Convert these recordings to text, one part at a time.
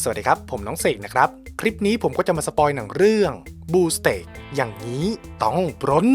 สวัสดีครับ ผมน้องเสกนะครับ คลิปนี้ผมก็จะมาสปอยหนังเรื่องบูสเต็กอย่างนี้ต้องปรน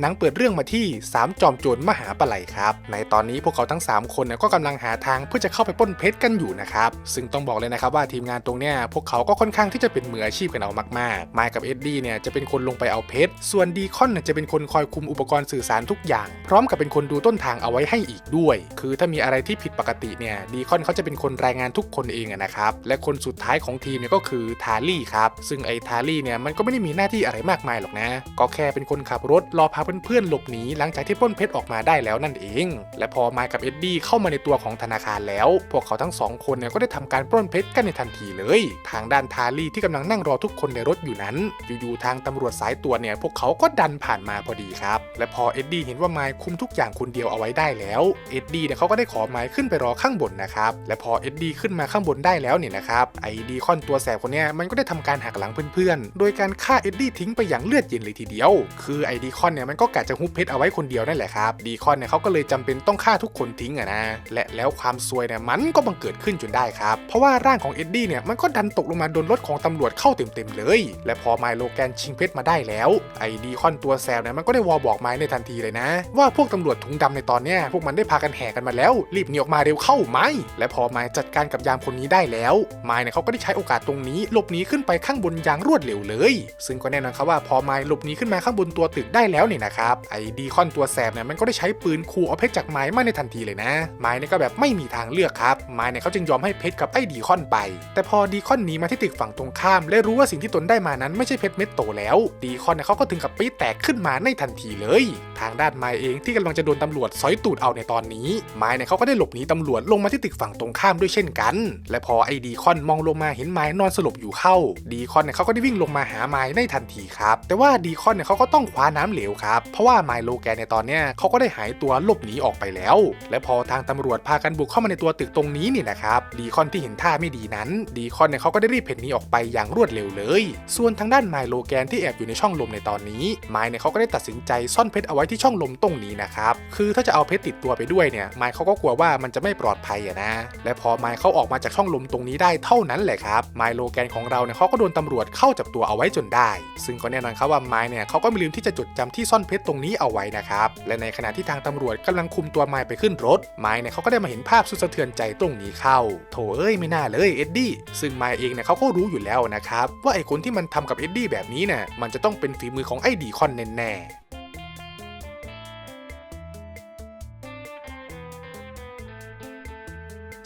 หนังเปิดเรื่องมาที่ 3 จอมโจรมหาปะไหลครับ ในตอนนี้พวกเขาทั้ง 3 คนเนี่ยก็กำลังหาทางเพื่อจะเข้าไปป้นเพชรกันอยู่นะครับ ซึ่งต้องบอกเลยนะครับว่าทีมงานตรงเนี้ยพวกเขาก็ค่อนข้างที่จะเป็นมืออาชีพกันเอามากๆ มายกับเอ็ดดี้เนี่ยจะเป็นคนลงไปเอาเพชร ส่วนดีคอนเนี่ยจะเป็นคนคอยคุมอุปกรณ์สื่อสารทุกอย่าง พร้อมกับเป็นคนดูต้นทางเอาไว้ให้อีกด้วย คือถ้ามีอะไรที่ผิดปกติเนี่ยดีคอนเขาจะเป็นคนรายงานทุกคนเองนะครับ และคนสุดท้ายของทีมเนี่ยก็คือทารี่ครับ ซึ่งไอ้ทารี่เนี่ยมันก็ไม่ได้มีหน้าที่อะไรมากมายหรอกนะ ก็แค่เป็นคนขับรถรอพาเพื่อนๆหลบหนีหลังจากที่ปล้นเพชรออกมาได้แล้วนั่นเอง และพอไมายกับเอ็ดดี้เข้ามาในตัวของธนาคารแล้ว พวกเขาทั้งสองคนเนี่ยก็ได้ทำการปล้นเพชรกันในทันทีเลย ทางด้านทารี่ที่กำลังนั่งรอทุกคนในรถอยู่นั้น อยู่ๆทางตำรวจสายตรวจเนี่ยพวกเขาก็ดันผ่านมาพอดีครับ และพอเอ็ดดี้เห็นว่าไมายคุมทุกอย่างคนเดียวเอาไว้ได้แล้วเอ็ดดี้เนี่ยเขาก็ได้ขอไมายขึ้นไปรอข้างบนนะครับและพอเอ็ดดี้ขึ้นมาข้างบนได้แล้วเนี่ยนะครับไอดีคอนตัวแสบคนเนี้ยมันก็ได้ทำการหักหลังเพื่อนๆ โดยการฆ่าเอ็ดดี้ทิ้งไปอย่างเลือดเย็นเลยทีเดียว คือไอดีคอนเนี่ยมันก็กะจะฮุบเพชรเอาไว้คนเดียวนั่นแหละครับ ดีคอนเนี่ยเขาก็เลยจำเป็นต้องฆ่าทุกคนทิ้งอะนะ และแล้วความซวยเนี่ยมันก็บังเกิดขึ้นจนได้ครับ เพราะว่าร่างของเอ็ดดี้เนี่ยมันก็ดันตกลงมาโดนรถของตำรวจเข้าเต็มๆเลย และพอไมโลแกนชิงเพชรมาได้แล้ว ไอดีคอนตัวแซวเนี่ยมันก็ได้วอบอกไม้ในทันทีเลยนะ ว่าพวกตำรวจถุงดำในตอนเนี้ยพวกมันได้พากันแห่กันมาแล้ว รีบหนีออกมาเร็วเข้าไหมและพอไม้จัดการกับยามคนนี้ได้แล้วไม้เนี่ยเขาก็ได้ใช้โอกาสตรงนี้หลบหนีขึ้นไปข้างบนอย่างรวดเร็วเลย ซึ่งก็แน่นอนครับว่าพอไม้หลบหนีขึ้นมาข้างบนตัวตึกได้แล้วเนี่ยนะครับไอ้ดีคอนตัวแสบเนี่ยมันก็ได้ใช้ปืนขู่เอาเพชรจากไม้มาในทันทีเลยนะ ไม้เนี่ยก็แบบไม่มีทางเลือกครับ ไม้เนี่ยเขาจึงยอมให้เพชรกับไอ้ดีคอนไป แต่พอดีคอนหนีมาที่ตึกฝั่งตรงข้าม และรู้ว่าสิ่งที่ตนได้มานั้นไม่ใช่เพชรเม็ดโตแล้ว ดีคอนเนี่ยเขาก็ถึงกับปี๊แตกขึ้นมาในทันทีเลย ทางด้านไม้เองที่กำลังจะโดนตำรวจสอยตูดเอาในตอนนี้ ไม้เนี่ยเขาก็ได้หลบหนีตำรวจลงมาที่ตึกฝั่งตรงข้ามด้วยเช่นกัน และพอไอ้ดีคอนมองลงมาเห็นไม้นอนสลบอยู่เข้า ดีคอนเนี่ยเขาก็ได้วิ่งลงมาหาไม้ในทันทีครับ แต่ว่าดีคอนเนี่ยเขาก็ต้องคว้าน้ำเหลวครับเพราะว่าไมโลแกนในตอนเนี้ยเขาก็ได้หายตัวหลบหนีออกไปแล้ว และพอทางตำรวจพากันบุกเข้ามาในตัวตึกตรงนี้นี่นะครับ ดีคอนที่เห็นท่าไม่ดีนั้น ดีคอนเนี่ยเขาก็ได้รีบเพ่นหนีออกไปอย่างรวดเร็วเลย ส่วนทางด้านไมโลแกนที่แอบอยู่ในช่องลมในตอนนี้ ไมเนี่ยเขาก็ได้ตัดสินใจซ่อนเพชรเอาไว้ที่ช่องลมตรงนี้นะครับ คือถ้าจะเอาเพชรติดตัวไปด้วยเนี่ย ไมเขาก็กลัวว่ามันจะไม่ปลอดภัยอะนะ และพอไมเขาออกมาจากช่องลมตรงนี้ได้เท่านั้นแหละครับ ไมโลแกนของเราเนี่ยเขาก็โดนตำรวจเข้าจับตัวเอาไว้จนได้ ซึ่งก็แน่นอนครับว่าไมเนี่ยเขาก็ไม่ลืมที่จะจดจำที่ซ่อนเพชรตรงนี้เอาไว้นะครับ และในขณะที่ทางตำรวจกำลังคุมตัวไมไปขึ้นรถ ไมเนี่ยเขาก็ได้มาเห็นภาพสุดสะเทือนใจตรงนี้เข้า โถเอ้ยไม่น่าเลยเอ็ดดี้ ซึ่งไมเองเนี่ยเขาก็รู้อยู่แล้วนะครับว่าไอ้คนที่มันทำกับเอ็ดดี้แบบนี้เนี่ยมันจะต้องเป็นฝีมือของไอ้ดีคอนแน่ๆ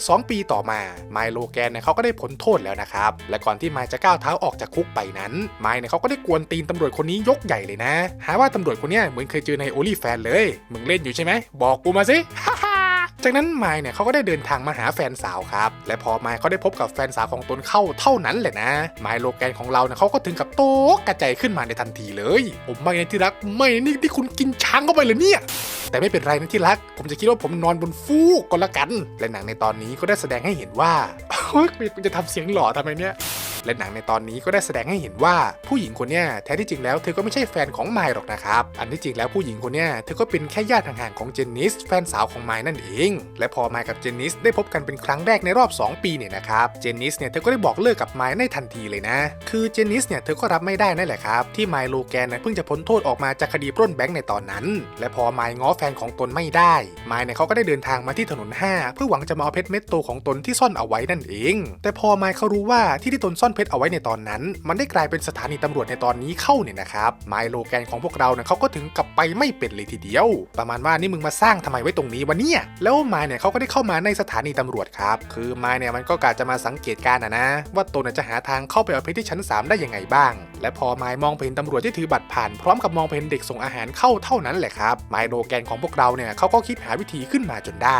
2 ปีต่อมาไมโลแกนเนี่ยเขาก็ได้พ้นโทษแล้วนะครับ และก่อนที่ไมจะก้าวเท้าออกจากคุกไปนั้น ไมเนี่ยเขาก็ได้กวนตีนตำรวจคนนี้ยกใหญ่เลยนะ หาว่าตำรวจคนเนี้ยเหมือนเคยเจอในโอลี่แฟนเลย มึงเล่นอยู่ใช่ไหมบอกกูมาสิ จากนั้นไมค์เนี่ยเขาก็ได้เดินทางมาหาแฟนสาวครับ และพอไมค์เขาได้พบกับแฟนสาวของตนเข้าเท่านั้นแหละนะไมค์โลแกนของเราเนี่ยเขาก็ถึงกับโต๊ะกระจายขึ้นมาในทันทีเลยผมไม่ในที่รักไม่นี่ที่คุณกินช้างเข้าไปเลยเนี่ยแต่ไม่เป็นไรนะที่รัก ผมจะคิดว่าผมนอนบนฟูกก็แล้วกัน และหนังในตอนนี้ก็ได้แสดงให้เห็นว่าเฮ้ยคุณจะทำเสียงหล่อทำไมเนี่ย และหนังในตอนนี้ก็ได้แสดงให้เห็นว่าผู้หญิงคนนี้แท้ที่จริงแล้วเธอก็ไม่ใช่แฟนของไมล์หรอกนะครับอันที่จริงแล้วผู้หญิงคนนี้เธอก็เป็นแค่ญาติห่างๆของเจนนิสแฟนสาวของไมล์นั่นเอง และพอไมล์กับเจนนิสได้พบกันเป็นครั้งแรกในรอบ 2 ปีเนี่ยนะครับเจนนิสเนี่ยเธอก็ได้บอกเลิกกับไมล์ในทันทีเลยนะ คือเจนนิสเนี่ยเธอก็รับไม่ได้นั่นแหละครับที่ไมล์โลแกนเนี่ยเพิ่งจะพ้นโทษออกมาจากคดีปล้นแบงค์ในตอนนั้น และพอไมล์ง้อแฟนของตนไม่ได้ไมล์เนี่ยเขาก็ได้เดินทางมาที่ถนน 5 เพื่อหวังจะมาเอาเพชรเม็ดโตของตนที่ซ่อนเอาไว้นั่นเอง แต่พอไมล์เขารู้ว่าที่ที่ตนซ่อนเพชรเอาไว้ในตอนนั้น มันได้กลายเป็นสถานีตำรวจในตอนนี้เข้าเนี่ยนะครับไมโลแกนของพวกเราเนี่ยเขาก็ถึงกับไปไม่เป็นเลยทีเดียว ประมาณว่านี่มึงมาสร้างทำไมไว้ตรงนี้วะเนี่ย แล้วไมเนี่ยเขาก็ได้เข้ามาในสถานีตำรวจครับ คือไมเนี่ยมันก็กะจะมาสังเกตการณ์อะนะ ว่าตัวเนน่ะจะหาทางเข้าไปเอาเพชรที่ชั้น 3 ได้ยังไงบ้าง และพอไมมองเห็นตำรวจที่ถือบัตรผ่าน พร้อมกับมองเห็นเด็กส่งอาหารเข้าเท่านั้นแหละครับไมโลแกนของพวกเราเนี่ยเขาก็คิดหาวิธีขึ้นมาจนได้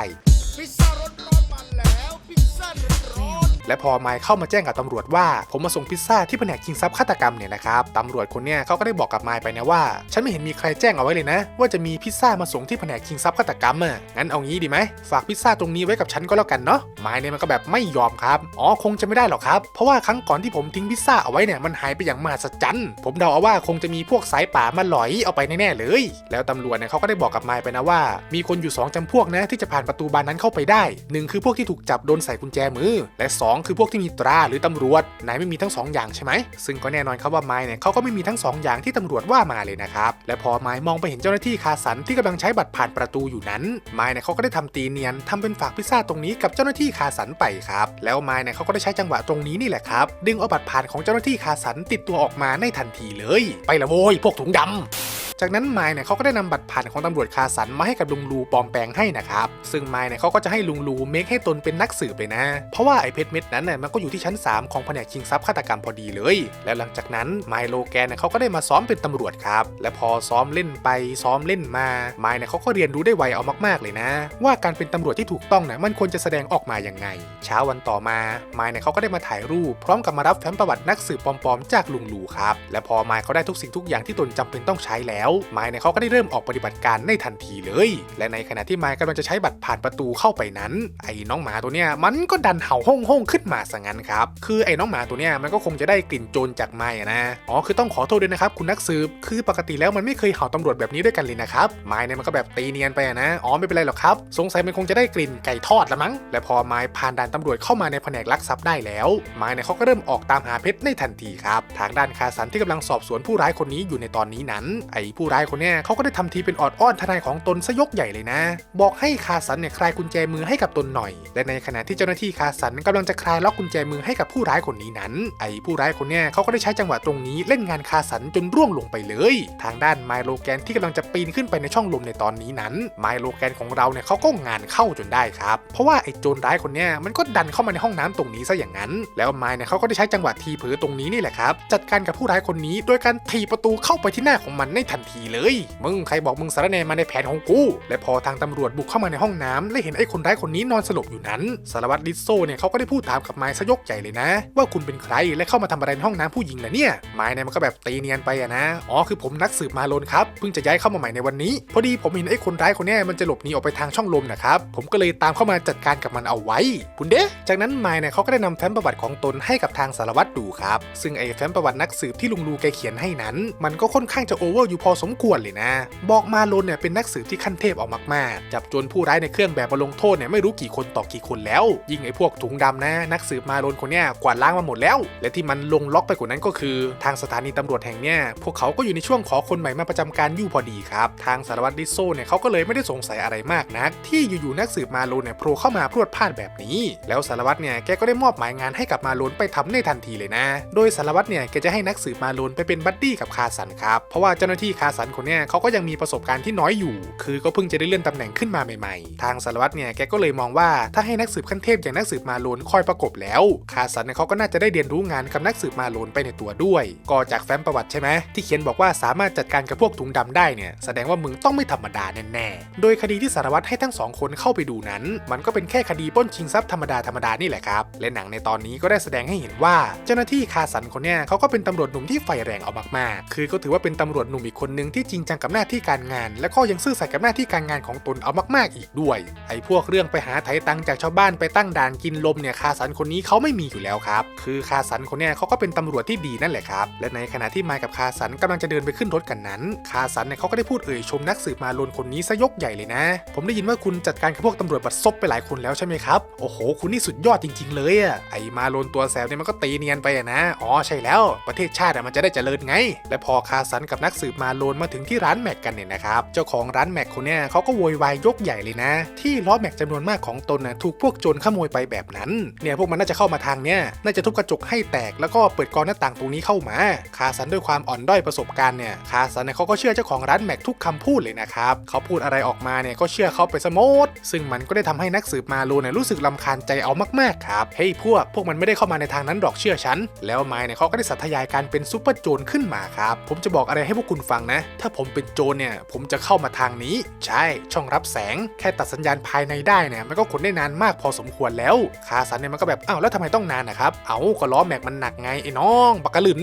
และพอไมค์เข้ามาแจ้งกับตำรวจว่า ผมมาส่งพิซซ่าที่แผนกชิงทรัพย์ฆาตกรรมเนี่ยนะครับตำรวจคนเนี้ยเขาก็ได้บอกกับไมค์ไปนะว่า ฉันไม่เห็นมีใครแจ้งเอาไว้เลยนะ ว่าจะมีพิซซ่ามาส่งที่แผนกชิงทรัพย์ฆาตกรรมอะงั้นเอางี้ดีไหมฝากพิซซ่าตรงนี้ไว้กับฉันก็แล้วกันเนาะไมค์เนี่ยมันก็แบบไม่ยอมครับอ๋อคงจะไม่ได้หรอกครับเพราะว่าครั้งก่อนที่ผมทิ้งพิซซ่าเอาไว้เนี่ยมันหายไปอย่างมหัศจรรย์ผมเดาเอาว่าคงจะมีพวกสายป่ามาหลอยเอาไปแน่ๆเลย แล้วตำรวจเนี่ยเขาก็ได้บอกกับไมค์ไปนะว่า มีคนอยู่สองจำพวกนะที่จะผ่านประตูบานนั้นเข้าไปได้หนึ่งคือพวกที่ถูกจับโดนใส่กุญแจมือ และสองคือพวกที่มีตราหรือตำรวจนายไม่มีทั้งสองอย่างใช่ไหมซึ่งก็แน่นอนครับว่าไมค์เนี่ยเขาก็ไม่มีทั้งสองอย่างที่ตำรวจว่ามาเลยนะครับและพอไมค์มองไปเห็นเจ้าหน้าที่คาสันที่กำลังใช้บัตรผ่านประตูอยู่นั้น ไมค์เนี่ยเขาก็ได้ทำตีเนียนทำเป็นฝากพิซซ่าตรงนี้กับเจ้าหน้าที่คาสันไปครับแล้วไมค์เนี่ยเขาก็ได้ใช้จังหวะตรงนี้นี่แหละครับดึงเอาบัตรผ่านของเจ้าหน้าที่คาสันติดตัวออกมาในทันทีเลย ไปละโว้ยพวกถุงดำ จากนั้นไมค์เนี่ยเขาก็ได้นำบัตรผ่านของตำรวจคาสันมาให้กับลุงลูปลอมแปลงให้นะครับ ซึ่งไมค์เนี่ยเขาก็จะให้ลุงลูเมคให้ตนเป็นนักสืบเลยนะ เพราะว่าไอ้เพชรเม็ดนั้นเนี่ยมันก็อยู่ที่ชั้น 3 ของแผนกชิงทรัพย์ฆาตกรรมพอดีเลย แล้วหลังจากนั้นไมโลแกนเนี่ยเขาก็ได้มาซ้อมเป็นตำรวจครับ และพอซ้อมเล่นไปซ้อมเล่นมาไมค์เนี่ยเขาก็เรียนรู้ได้ไวเอามากๆเลยนะ ว่าการเป็นตำรวจที่ถูกต้องเนี่ยมันควรจะแสดงออกมาอย่างไง เช้าวันต่อมาไมค์เนี่ยเขาก็ได้มาถ่ายรูป พร้อมกับมารับแฟ้มประวัตินักสืบปลอมๆ จากลุงลูครับและพอไมค์เขาได้ทุกสิ่งทุกอย่างที่ตนจำเป็นต้องใช้แล้วไมค์เนี่ยเขาก็ได้เริ่มออกปฏิบัติการในทันทีเลย และในขณะที่ไมค์กำลังจะใช้บัตรผ่านประตูเข้าไปนั้น ไอ้น้องหมาตัวเนี้ยมันก็ดันเห่าห้องห้องๆขึ้นมาซะงั้นครับ คือไอ้น้องหมาตัวเนี้ยมันก็คงจะได้กลิ่นโจรจากไม้นะ อ๋อคือต้องขอโทษด้วยนะครับคุณนักสืบ คือปกติแล้วมันไม่เคยเห่าตำรวจแบบนี้ด้วยกันเลยนะครับ ไม้เนี่ยมันก็แบบตีเนียนไปนะ อ๋อไม่เป็นไรหรอกครับ สงสัยมันคงจะได้กลิ่นไก่ทอดละมั้ง และพอไม้ผ่านด่านตำรวจเข้ามาในแผนกลักทรัพย์ได้แล้ว ไม้เนี่ยเขาก็เริ่มออกตามหาเพชรในทันทีครับ ทางด้านคาสันที่กำลังสอบสวนผู้ร้ายคนนี้อยู่ในตอนนี้นั้นไอ้ผู้ผู้ร้ายคนนี้เขาก็ได้ทำทีเป็นออดอ้อนทนายของตนซะยกใหญ่เลยนะ บอกให้คาสันเนี่ยคลายกุญแจมือให้กับตนหน่อย และในขณะที่เจ้าหน้าที่คาสันกำลังจะคลายล็อกกุญแจมือให้กับผู้ร้ายคนนี้นั้น ไอ้ผู้ร้ายคนนี้เขาก็ได้ใช้จังหวะตรงนี้เล่นงานคาสันจนร่วงลงไปเลย ทางด้านไมโลแกนที่กำลังจะปีนขึ้นไปในช่องลมในตอนนี้นั้นไมโลแกนของเราเนี่ยเขาก็งานเข้าจนได้ครับ เพราะว่าไอ้โจรร้ายคนนี้มันก็ดันเข้ามาในห้องน้ำตรงนี้ซะอย่างนั้น แล้วไมเนี่ยเขาก็ได้ใช้จังหวะทีเผลอตรงนี้นี่แหละครับจัดการกับผู้ร้ายคนนี้โดยการถีประตูเข้าไปที่หน้าของมันในทันทีเลย มึงใครบอกมึงสารแนมาในแผนของกู และพอทางตำรวจบุกเข้ามาในห้องน้ำและเห็นไอ้คนร้ายคนนี้นอนสลบอยู่นั้นสารวัตรดิสโซเนี่ยเขาก็ได้พูดถามกับไม้ซะยกใหญ่เลยนะ ว่าคุณเป็นใครและเข้ามาทำอะไรในห้องน้ำผู้หญิงล่ะเนี่ยไม้เนี่ยมันก็แบบตีเนียนไปอะนะอ๋อคือผมนักสืบมาลนครับเพิ่งจะย้ายเข้ามาใหม่ในวันนี้ พอดีผมเห็นไอ้คนร้ายคนนี้มันจะหลบหนีออกไปทางช่องลมนะครับผมก็เลยตามเข้ามาจัดการกับมันเอาไว้คุณเด้จากนั้นไม้เนี่ยเขาก็ได้นำแฟ้มประวัติของตนให้กับทางสารวัตรดูครับซึ่งไอ้แฟ้มประวัตินักสืบที่ลุงลูแกเขียนให้นั้น มันก็ค่อนข้างจะโอเวอร์อยู่พออสมควรเลยนะ บอกมาลนเนี่ยเป็นนักสืบที่ขั้นเทพออกมากๆ จับจรผู้ร้ายในเครื่องแบบมาลงโทษเนี่ยไม่รู้กี่คนต่อกี่คนแล้ว ยิ่งไอ้พวกถุงดำนะ นักสืบมาลนคนเนี้ยกวาดล้างมาหมดแล้ว และที่มันลงล็อกไปกว่านั้นก็คือ ทางสถานีตำรวจแห่งเนี้ยพวกเขาก็อยู่ในช่วงขอคนใหม่มาประจำการอยู่พอดีครับ ทางสารวัตรดิโซเนี่ยเขาก็เลยไม่ได้สงสัยอะไรมากนัก ที่อยู่ๆนักสืบมาลนเนี่ยโผล่เข้ามาพรวดพลาดแบบนี้ แล้วสารวัตรเนี่ยแกก็ได้มอบหมายงานให้กับมาลนไปทำในทันทีเลยนะ โดยสารวัตรเนี่ยแกจะให้นักสืบมาลนไปเป็นบัดดี้กับคาสันครับเพราะว่าเจ้าหน้าที่คาสันคนเนี้ยเขาก็ยังมีประสบการณ์ที่น้อยอยู่ คือก็เพิ่งจะได้เลื่อนตำแหน่งขึ้นมาใหม่ๆ ทางสารวัตรเนี่ยแกก็เลยมองว่าถ้าให้นักสืบขั้นเทพอย่างนักสืบมาโลนคอยประกบแล้ว คาสันเนี่ยเขาก็น่าจะได้เรียนรู้งานกับนักสืบมาโลนไปในตัวด้วย ก็จากแฟ้มประวัติใช่ไหมที่เขียนบอกว่าสามารถจัดการกับพวกถุงดำได้เนี่ยแสดงว่ามึงต้องไม่ธรรมดาแน่ๆ โดยคดีที่สารวัตรให้ทั้งสองคนเข้าไปดูนั้น มันก็เป็นแค่คดีป้นชิงทรัพย์ธรรมดาธรรมดานี่แหละครับ และหนังในตอนนี้ก็ได้แสดงให้เห็นว่า เจ้าหน้าที่คาสันคนเนี้ยเขาก็เป็นตำรวจหนุ่มที่ไฟแรงเอามากๆ คือก็ถือว่าเป็นตำรวจหนุ่มอีกคนนึงที่จริงจังกับหน้าที่การงาน และก็ยังซื่อสัตย์กับหน้าที่การงานของตนเอามากๆอีกด้วย ไอ้พวกเรื่องไปหาไถตังจากชาวบ้านไปตั้งด่านกินลมเนี่ยคาสันคนนี้เขาไม่มีอยู่แล้วครับ คือคาสันคนเนี้ยเขาก็เป็นตำรวจที่ดีนั่นแหละครับ และในขณะที่มค์กับคาสันกำลังจะเดินไปขึ้นรถกันนั้น คาสันเนี่ยเขาก็ได้พูดเอ่ยชมนักสืบมาลนคนนี้ซะยกใหญ่เลยนะ ผมได้ยินว่าคุณจัดการกับพวกตำรวจบัดซบไปหลายคนแล้วใช่ไหมครับ โอ้โห คุณนี่สุดยอดจริง ๆ เลยอะไอมาลนตัวแสบเนี่ยมันก็ตีเนียนไปอะนะ อ๋อใช่แล้ว ประเทศชาติอะมันจะได้เจริญไง และพอคาสันกับนักสืบมาโลนมาถึงที่ร้านแม็กกันเนี่ยนะครับ เจ้าของร้านแม็กคนเนี้เขาก็โวยวายยกใหญ่เลยนะ ที่ล้อแม็กจำนวนมากของตนน่ะถูกพวกโจรขโมยไปแบบนั้น เนี่ยพวกมันน่าจะเข้ามาทางเนี้ยน่าจะทุบกระจกให้แตกแล้วก็เปิดกรอนหน้าต่างตรงนี้เข้ามา คาสันด้วยความอ่อนด้อยประสบการณ์เนี่ยคาสันเนี่ยเขาก็เชื่อเจ้าของร้านแม็กทุกคำพูดเลยนะครับเขาพูดอะไรออกมาเนี่ยก็เชื่อเขาไปสมดซึ่งมันก็ได้ทำให้นักสืบมาโลเนี่ยรู้สึกลำคาญใจเอามากๆครับเฮ้ยพวกพวกมันไม่ได้เข้ามาในทางนั้นหรอกเชื่อฉันแล้วไม้เนี่ยเขาก็ได้สัทยายการเป็นซูเปอร์โจรขึ้นมาครับผมจะบอกอะไรให้พวกคุณฟังนะ ถ้าผมเป็นโจรเนี่ย ผมจะเข้ามาทางนี้ ใช่ ช่องรับแสง แค่ตัดสัญญาณภายในได้เนี่ย มันก็ขนได้นานมากพอสมควรแล้วคาสันเนี่ยมันก็แบบ อ้าว แล้วทำไมต้องนานนะครับ เอาก็ล้อแม็กมันหนักไงไอ้น้องบักกะลึน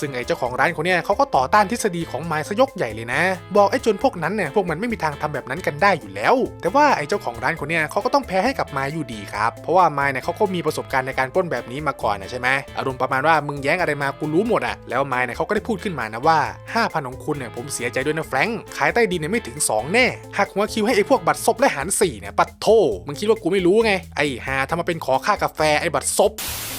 ซึ่งไอ้เจ้าของร้านคนเนี้ยเขาก็ต่อต้านทฤษฎีของไม้ซะยกใหญ่เลยนะ บอกไอ้โจนพวกนั้นเนี่ยพวกมันไม่มีทางทำแบบนั้นกันได้อยู่แล้ว แต่ว่าไอ้เจ้าของร้านคนเนี้ยเขาก็ต้องแพ้ให้กับไม้อยู่ดีครับ เพราะว่าไม้เนี่ยเขาก็มีประสบการณ์ในการปล้นแบบนี้มาก่อนนะใช่ไหมอารมณ์ประมาณว่ามึงแย้งอะไรมากูรู้หมดอะแล้วไม้เนี่ยเขาก็ได้พูดขึ้นมานะว่า 5,000ของคุณเนี่ยผมเสียใจด้วยนะแฟรงค์ขายใต้ดินเนี่ยไม่ถึง 2 แน่ หักหัวคิวให้ไอ้พวกบัตรซบและหารสี่เนี่ยปัดโทมึงคิดว่ากูไม่รู้ไง ไอ้หาทำมาเป็นขอค่ากาแฟไอ้บัตรซบ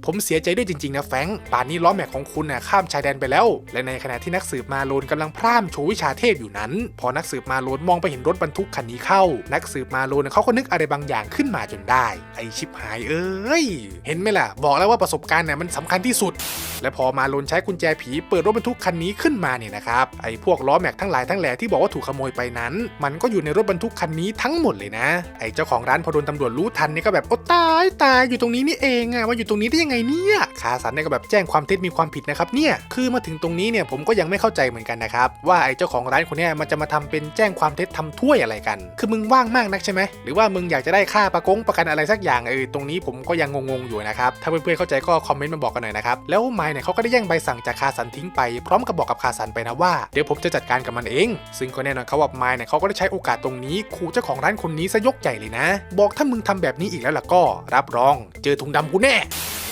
ผมเสียใจด้วยจริง ๆ นะแฟงป่านนี้ล้อแม็กของคุณน่ะข้ามชายแดนไปแล้ว และในขณะที่นักสืบมาโลนกำลังพร่ำโชว์วิชาเทพอยู่นั้น พอนักสืบมาโลนมองไปเห็นรถบรรทุกคันนี้เข้า นักสืบมาโลนเขาก็นึกอะไรบางอย่างขึ้นมาจนได้ ไอชิบหายเอ้ย เห็นไหมล่ะ บอกแล้วว่าประสบการณ์เนี่ยมันสำคัญที่สุด และพอมาโลนใช้กุญแจผีเปิดรถบรรทุกคันนี้ขึ้นมาเนี่ยนะครับ ไอไอ้พวกล้อแม็กทั้งหลายทั้งแหล่ที่บอกว่าถูกขโมยไปนั้น มันก็อยู่ในรถบรรทุกคันนี้ทั้งหมดเลยนะ ไอ้เจ้าของร้านพอโดนตำรวจรู้ทันนี่ก็แบบโอ้ตายตายอยู่ตรงนี้นี่เองอะว่าอยู่ตรงนี้ได้ยังไงเนี่ยคาสันเนี่ยก็แบบแจ้งความเท็จมีความผิดนะครับเนี่ยคือมาถึงตรงนี้เนี่ยผมก็ยังไม่เข้าใจเหมือนกันนะครับว่าไอ้เจ้าของร้านคนนี้มันจะมาทำเป็นแจ้งความเท็จทำถ้วยอะไรกัน คือมึงว่างมากนักใช่ไหมหรือว่ามึงอยากจะได้ค่าประกงประกันอะไรสักอย่างเออตรงนี้ผมก็ยังงงๆอยู่นะครับถ้าเพื่อนๆเข้าใจก็คอมเมนต์มาบอกกันหน่อยนะครับแล้วไมเนี่ยเขาก็ได้แย่งใบสั่งจากคาสันทิ้งไป พร้อมกับบอกกับคาสันไปนะว่าเดี๋ยวผมจะจัดการกับมันเอง ซึ่งก็แน่นอนเขาว่าไมค์เนี่ยเขาก็ได้ใช้โอกาสตรงนี้ขู่เจ้าของร้านคนนี้ซะยกใหญ่เลยนะ บอกถ้ามึงทำแบบนี้อีกแล้วล่ะก็ รับรอง เจอถุงดำกูแน่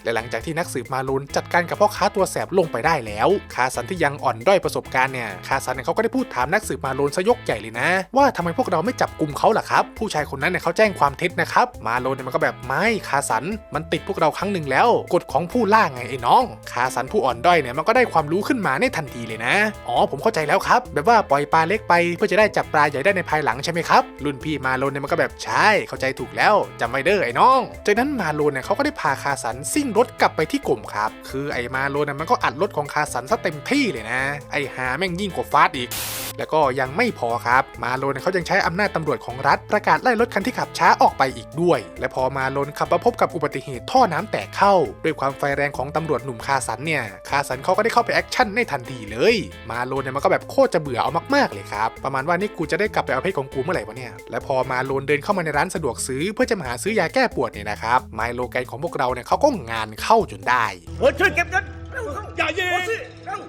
และหลังจากที่นักสืบมาลูนจัดการกับพ่อค้าตัวแสบลงไปได้แล้ว คาสันที่ยังอ่อนด้อยประสบการณ์เนี่ย คาสันเนี่ยเขาก็ได้พูดถามนักสืบมาลูนซะยกใหญ่เลยนะ ว่าทำไมพวกเราไม่จับกลุ่มเขาล่ะครับ ผู้ชายคนนั้นเนี่ยเขาแจ้งความเท็จนะครับ มาลูนเนี่ยมันก็แบบไม่คาสันมันติดพวกเราครั้งหนึ่งแล้วกฎของผู้ล่าไงไอ้น้อง คาสันผู้อ่อนด้อยเนี่ยมันก็ได้ความรู้ขึ้นมาในทันทีเลยนะ อ๋อผมเข้าใจแล้วครับ แบบว่าปล่อยปลาเล็กไปเพื่อจะได้จับปลาใหญ่ได้ในภายหลังใช่ไหมครับ รุ่นพี่มาโลนเนี่ยมันก็แบบใช่เข้าใจถูกแล้วจำไว้เด้อไอ้น้อง จากนั้นมาโลนเนี่ยเขาก็ได้พาคาสันซิ่งรถกลับไปที่กลุ่มครับ คือไอ้มาโลนะมันก็อัดรถของคาสันซะเต็มที่เลยนะ ไอ้หาแม่งยิ่งกว่าฟาสต์อีกแล้วก็ยังไม่พอครับ มาโลนเขายังใช้อำนาจตำรวจของรัฐประกาศไล่รถคันที่ขับช้าออกไปอีกด้วย และพอมาโลนขับมาพบกับอุบัติเหตุท่อน้ำแตกเข้า ด้วยความไฟแรงของตำรวจหนุ่มคาสันเนี่ยคาสันเขาก็ได้เข้าไปแอคชั่นในทันทีเลย มาโลนเนี่ยมันก็แบบโคตรจะเบื่อเอามากๆเลยครับ ประมาณว่านี่กูจะได้กลับไปเอาเพชรของกูเมื่อไหร่วะเนี่ยและพอมาโลนเดินเข้ามาในร้านสะดวกซื้อเพื่อจะมาหาซื้อยาแก้ปวดเนี่ยนะครับไมโลแกนของพวกเราเนี่ยเขาก็งานเข้าจนได้เฮ้ยช่วยเก็บเงินเร็วๆอย่าเย็น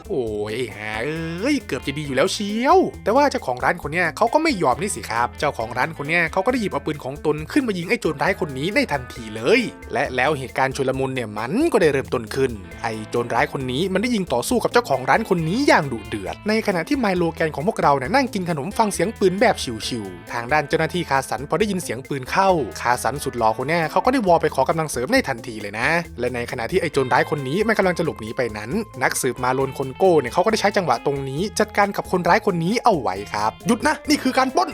โอ้ยหาเอ้ยเกือบจะดีอยู่แล้วเชียว แต่ว่าเจ้าของร้านคนเนี้ยเขาก็ไม่ยอมนี่สิครับ เจ้าของร้านคนเนี้ยเขาก็ได้หยิบเอาปืนของตนขึ้นมายิงไอ้โจรร้ายคนนี้ในทันทีเลย และแล้วเหตุการณ์ชุลมุนเนี่ยมันก็ได้เริ่มต้นขึ้น ไอ้โจรร้ายคนนี้มันได้ยิงต่อสู้กับเจ้าของร้านคนนี้อย่างดุเดือด ในขณะที่ไมโลแกนของพวกเราเนี่ยนั่งกินขนมฟังเสียงปืนแบบชิวๆทางด้านเจ้าหน้าที่คาสันพอได้ยินเสียงปืนเข้า คาสันสุดหล่อคนเนี้ยเขาก็ได้วอลไปขอกำลังเสริมในทันทีเลยนะ และในขณะที่ไอ้โจรร้ายคนนี้มันกำลังจะหลบหนีไปนั้น นักสืบมาลนคนโก้เนี่ยเขาก็ได้ใช้จังหวะตรงนี้ จัดการกับคนร้ายคนนี้เอาไว้ครับ หยุดนะ นี่คือการปล้น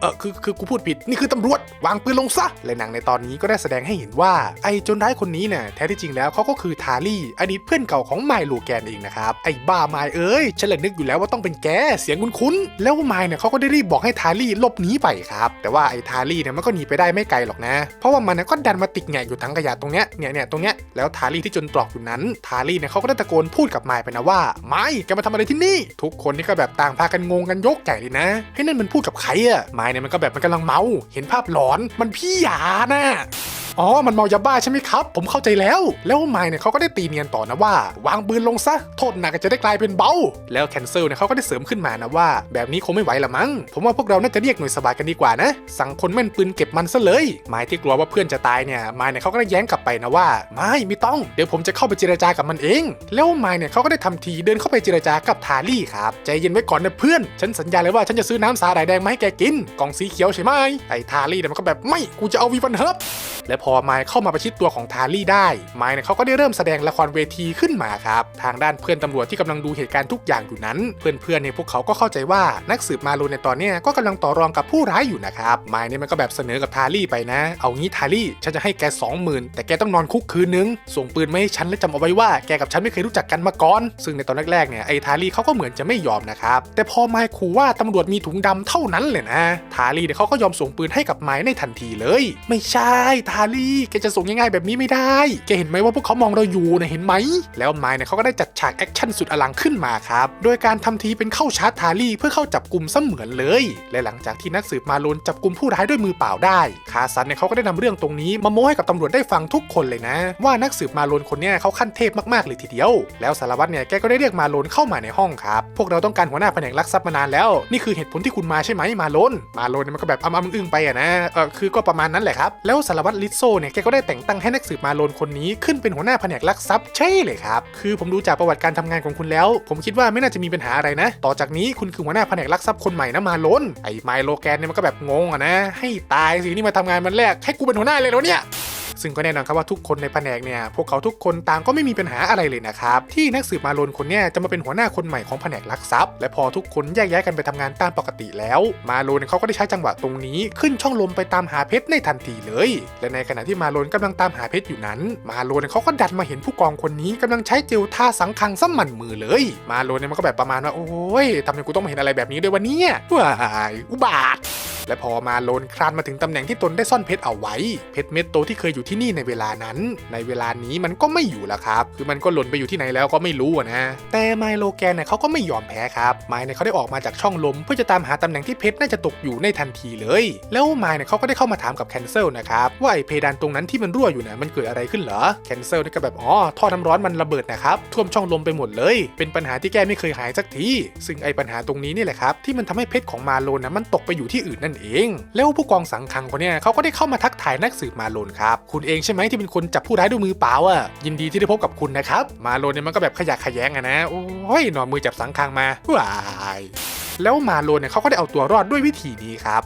เออคือคือกูพูดผิดนี่คือตำรวจ วางปืนลงซะและหนังในตอนนี้ก็ได้แสดงให้เห็นว่าไอ้จนร้ายคนนี้เนี่ยแท้ที่จริงแล้วเขาก็คือทารี่อดีตเพื่อนเก่าของไมล์ลูแกนเองนะครับไอ้บ้าไมล์เอ้ยฉันเลยนึกอยู่แล้วว่าต้องเป็นแกเสียงคุ้นๆแล้วไมล์เนี่ยเขาก็ได้รีบบอกให้ทารี่หลบหนีไปครับแต่ว่าไอ้ทารี่เนี่ยมันก็หนีไปได้ไม่ไกลหรอกนะ เพราะว่ามันเนยก็ดันมาติดแงอยู่ถังขยะตรงเนี้ยเนี่ยเนี่ยตรงเนี้ยแล้วทารี่ที่จนตรอกอยู่นั้นทารี่เนี่ยเขาก็ได้ตะโกนพูดกับไมไปนะว่าไมแกมาทำอะไรที่นี่ ทุกคนนี่ก็แบบต่างพากันงงกันยกใหญ่เลยนะ ให้นั่นมันพูดกับใครอะไมเนี่ยมันก็แบบมันกำลังเมา เห็นภาพหลอนมันพี่หยาน่ะ อ๋อ มันเมายาบ้าใช่ไหมครับ ผมเข้าใจแล้ว แล้วไมค์เนี่ยเขาก็ได้ตีเนียนต่อนะว่า วางปืนลงซะ โทษหนักจะได้กลายเป็นเบา แล้วแคนเซิลเนี่ยเขาก็ได้เสริมขึ้นมานะว่า แบบนี้คงไม่ไหวละมั้ง ผมว่าพวกเราน่าจะเรียกหน่วยสบายกันดีกว่านะ สั่งคนแม่นปืนเก็บมันซะเลยไมค์ที่กลัวว่าเพื่อนจะตายเนี่ยไมค์เนี่ยเขาก็ได้แย้งกลับไปนะว่า ไม่ไม่ต้องเดี๋ยวผมจะเข้าไปเจรจากับมันเอง แล้วไมค์เนี่ยเขาก็ได้ทำทีเดินเข้าไปเจรจากับทารี่ครับใจเย็นไว้ก่อนนะเพื่อนฉันสัญญาเลยว่าฉันจะซื้อน้ำสาหร่ายแดงมาให้แกกินกล่องสีเขียวใช่ไหมไอ้ทารี่เนี่ยมันก็แบบไม่กูจะเอาวีฟันเฮิร์บ และพอไมค์เข้ามาประชิดตัวของทารี่ได้ ไมค์เนี่ยเขาก็ได้เริ่มแสดงละครเวทีขึ้นมาครับ ทางด้านเพื่อนตำรวจที่กำลังดูเหตุการณ์ทุกอย่างอยู่นั้น เพื่อนๆเนี่ยพวกเขาก็เข้าใจว่านักสืบมาลูในตอนเนี้ยก็กำลังต่อรองกับผู้ร้ายอยู่นะครับ ไมค์เนี่ยมันก็แบบเสนอกับทารี่ไปนะ เอางี้ทารี่ฉันจะให้แก20,000แต่แกต้องนอนคุกคืนนึง ส่งปืนมาให้ฉันและจำเอาไว้ว่าแกกับฉันไม่เคยรู้จักกันมาก่อน ซึ่งในตอนแรกๆเนี่ยไอ้ทารี่เขาก็เหมือนจะไม่ยอมนะครับแต่พอไมค์ขู่ว่าตำรวจมีถุงดำเท่านั้นเลยนะทารี่เนี่ยเขาก็ยอมส่งปืนให้กับไมค์ในทันทีเลย ไม่ใช่ทาาลี่แกจะส่งง่ายๆแบบนี้ไม่ได้ แกเห็นไหมว่าพวกเขามองเราอยู่นะเห็นไหม แล้วไม้เนี่ยเขาก็ได้จัดฉากแอคชั่นสุดอลังขึ้นมาครับ โดยการทำทีเป็นเข้าชาร์จทาลี่เพื่อเข้าจับกลุ่มเสมือนเลย และหลังจากที่นักสืบมาลนจับกลุ่มผู้ร้ายด้วยมือเปล่าได้ คาซันเนี่ยเขาก็ได้นำเรื่องตรงนี้มาโม้ให้กับตำรวจได้ฟังทุกคนเลยนะ ว่านักสืบมาลนคนเนี้ยเขาขั้นเทพมากๆเลยทีเดียว แล้วสารวัตรเนี่ยแกก็ได้เรียกมาลนเข้ามาในห้องครับ พวกเราต้องการหัวหน้าแผนกลักทรัพย์มานานแล้ว นี่คือเหตุผลที่คุณมาใช่ไหมมาลนมาลนเนี่ยมันก็แบบอ้ำๆอึ้งไปอะนะเออคือก็ประมาณนั้นแหละครับแล้วสารวัตรลิิโซเนี่ยแกก็ได้แต่งตั้งให้นักสืบมาโลนคนนี้ขึ้นเป็นหัวหน้าแผนกลักทรัพย์ใช่เลยครับ คือผมดูจากประวัติการทำงานของคุณแล้ว ผมคิดว่าไม่น่าจะมีปัญหาอะไรนะ ต่อจากนี้คุณคือหัวหน้าแผนกลักทรัพย์คนใหม่นะมาโลนไอ้ไมโลแกนเนี่ยมันก็แบบงงอะนะ ให้ตายสินี่มาทำงานมันแรกให้กูเป็นหัวหน้าเลยแล้วเนี่ย ซึ่งก็แน่นอนครับว่าทุกคนในแผนกเนี่ยพวกเขาทุกคนต่างก็ไม่มีปัญหาอะไรเลยนะครับที่นักสืบมาโลนคนเนี้ยจะมาเป็นหัวหน้าคนใหม่ของแผนกลักทรัพย์ และพอทุกคนแยกย้ายกันไปทำงานตามปกติแล้ว มาโลนเขาก็ได้ใช้จังหวะตรงนี้ขึ้นช่องลมไปตามหาเพชรในทันทีเลย และในขณะที่มาโลนกำลังตามหาเพชรอยู่นั้น มาโลนเขาก็ดันมาเห็นผู้กองคนนี้กำลังใช้เจลทาสังคังซ้ำมันมือเลย มาโลนเนี่ยมันก็แบบประมาณว่าโอ้ยทำไมกูต้องมาเห็นอะไรแบบนี้ด้วยวะเนี่ยว้ายอุบาทและพอมาโลนคลานมาถึงตำแหน่งที่ตนได้ซ่อนเพชรเอาไว้ เพชรเม็ดโตที่เคยอยู่ที่นี่ในเวลานั้น ในเวลานี้มันก็ไม่อยู่แล้วครับ คือมันก็หล่นไปอยู่ที่ไหนแล้วก็ไม่รู้นะ แต่ไมโลแกนเนี่ยเขาก็ไม่ยอมแพ้ครับ ไมเนี่ยเขาได้ออกมาจากช่องลม เพื่อจะตามหาตำแหน่งที่เพชรน่าจะตกอยู่ในทันทีเลย แล้วไมเนี่ยเขาก็ได้เข้ามาถามกับแคนเซิลนะครับว่าไอเพดานตรงนั้นที่มันรั่วอยู่เนี่ยมันเกิดอะไรขึ้นเหรอแคนเซิลนี่ก็แบบอ๋อท่อน้ำร้อนมันระเบิดนะครับท่วมช่องลมไปหมดเลย เป็นปัญหาที่แก้ไม่เคยหายสักทีซึ่งไอปัญหาตรงนี้นี่แหละครับที่มันทำให้เพชรของมาโลนนะมันตกไปอยู่ที่อื่นนั่นเอง แล้วผู้กองสังคังคนเนี้ยเขาก็ได้เข้ามาทักทายนักสืบมาโลนครับคุณเองใช่ไหมที่เป็นคนจับผู้ร้ายด้วยมือเปล่าอะยินดีที่ได้พบกับคุณนะครับ มาโลนเนี่ยมันก็แบบขยะขยงอะนะโอ้ยหนอนมือจับสังคังมาว้ายแล้วมาโลนเนี่ยเขาก็ได้เอาตัวรอดด้วยวิธีนี้ครับ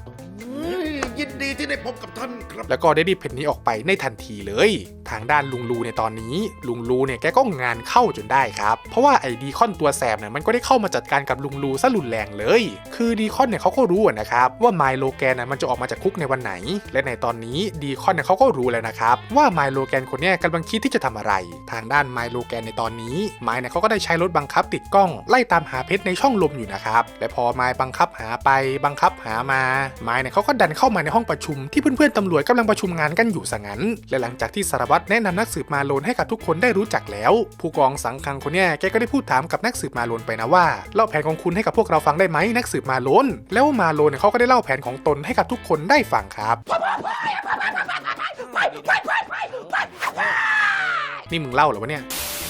ได้พบกับท่านครับ แล้วก็ได้รีบเพนนี้ออกไปในทันทีเลย ทางด้านลุงลูในตอนนี้ ลุงลูเนี่ยแกก็งานเข้าจนได้ครับ เพราะว่าไอ้ดีคอนตัวแสบเนี่ยมันก็ได้เข้ามาจัดการกับลุงลูซะรุนแรงเลย คือดีคอนเนี่ยเขาก็รู้นะครับว่าไมโลแกนน่ะมันจะออกมาจากคุกในวันไหน และในตอนนี้ดีคอนเนี่ยเขาก็รู้แล้วนะครับว่าไมโลแกนคนเนี้ยกำลังคิดที่จะทำอะไร ทางด้านไมโลแกนในตอนนี้ไมเนี่ยเขาก็ได้ใช้รถบังคับติดกล้องไล่ตามหาเพชรในช่องลมอยู่นะครับและพอไมบังคับหาไปบังคับหามาไมเนี่ยเขาก็ดันเข้ามาในห้องประชุมที่เพื่อนๆตำรวจกำลังประชุมงานกันอยู่ซะงั้น และหลังจากที่สารวัตรแนะนำนักสืบมาโลนให้กับทุกคนได้รู้จักแล้ว ผู้กองสังคังคนนี้แกก็ได้พูดถามกับนักสืบมาโลนไปนะว่าเล่าแผนของคุณให้กับพวกเราฟังได้ไหมนักสืบมาโลนแล้วมาโลนเนี่ยเขาก็ได้เล่าแผนของตนให้กับทุกคนได้ฟังครับ นี่มึงเล่าหรอวะเนี่ย